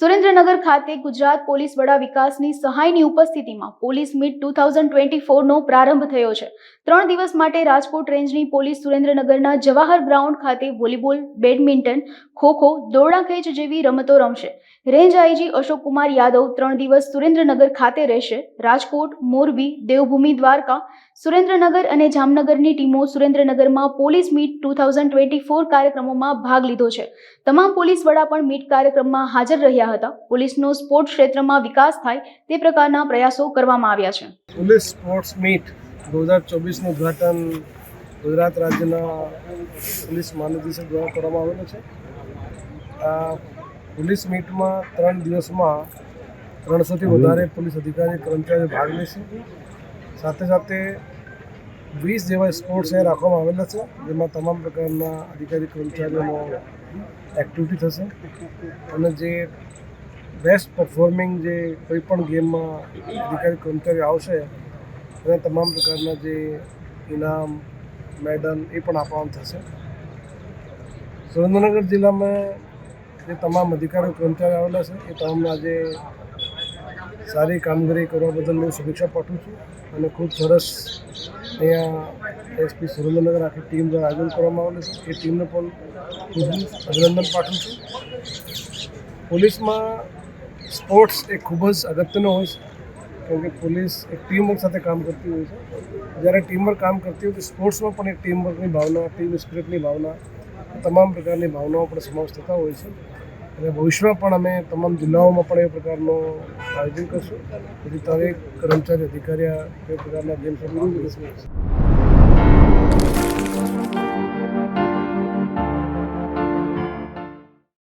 સુરેન્દ્રનગર ખાતે ગુજરાત પોલીસ વડા વિકાસની સહાયની ઉપસ્થિતિમાં police meet two thousand twenty ફોરનો પ્રારંભ થયો છે. ત્રણ દિવસ માટે રાજકોટ રેન્જની પોલીસ સુરેન્દ્રનગરના જવાહર ગ્રાઉન્ડ ખાતે વોલીબોલ, બેડમિન્ટન, ખોખો, દોરડા ખેંચ જેવી રમતો રમશે. રેન્જ આઈજી અશોક કુમાર યાદવ ત્રણ દિવસ સુરેન્દ્રનગર ખાતે રહેશે. રાજકોટ, મોરબી, દેવભૂમિ દ્વારકા, સુરેન્દ્રનગર અને જામનગરની ટીમો સુરેન્દ્રનગરમાં police meet two thousand twenty four કાર્યક્રમોમાં ભાગ લીધો છે. તમામ પોલીસ વડા પણ મીટ કાર્યક્રમમાં હાજર રહ્યા હતા. પોલીસનો સ્પોર્ટ ક્ષેત્રમાં વિકાસ થાય તે પ્રકારના પ્રયાસો કરવામાં આવ્યા છે. પોલીસ સ્પોર્ટ્સ મીટ દો હજાર ચોવીસનું ઉદ્ઘાટન ગુજરાત રાજ્યના પોલીસ મહાનિદેશક દ્વારા કરવામાં આવેલું છે. આ પોલીસ મીટમાં ત્રણ દિવસમાં ત્રણસોથી વધારે પોલીસ અધિકારી, કર્મચારીઓ ભાગ લેશે. સાથે સાથે વીસ જેવા સ્પોર્ટ્સ એ રાખવામાં આવેલા છે, જેમાં તમામ પ્રકારના અધિકારી, કર્મચારીઓનો એક્ટિવિટી થશે. અને જે બેસ્ટ પરફોર્મિંગ જે કોઈ પણ ગેમમાં અધિકારી કર્મચારીઓ આવશે અને તમામ પ્રકારના જે ઇનામ, મેડલ એ પણ આપવાનું થશે. સુરેન્દ્રનગર જિલ્લામાં જે તમામ અધિકારીઓ કર્મચારી આવેલા છે, એ તમામને આજે સારી કામગીરી કરવા બદલ હું શુભેચ્છા પાઠવું છું અને ખૂબ સરસ અહીંયા એસપી સુરેન્દ્રનગર આખી ટીમ દ્વારા આયોજન કરવામાં આવેલું છે. એ ટીમને પણ ખૂબ અભિનંદન પાઠવું છું. પોલીસમાં સ્પોર્ટ્સ એ ખૂબ જ અગત્યનો હોય છે કેમ કે પોલીસ એક ટીમવર્ક સાથે કામ કરતી હોય છે. જ્યારે ટીમવર્ક કામ કરતી હોય તો સ્પોર્ટ્સમાં પણ એક ટીમવર્કની ભાવના, ટીમ સ્પિરિટની ભાવના, તમામ પ્રકારની ભાવનાઓ પણ સમાવેશ થતા હોય છે. અને ભવિષ્યમાં પણ અમે તમામ જિલ્લાઓમાં પણ એ પ્રકારનો આયોજન કરશું. જેથી દરેક કર્મચારી અધિકારી આ પ્રકારના ગેમ્સ રમી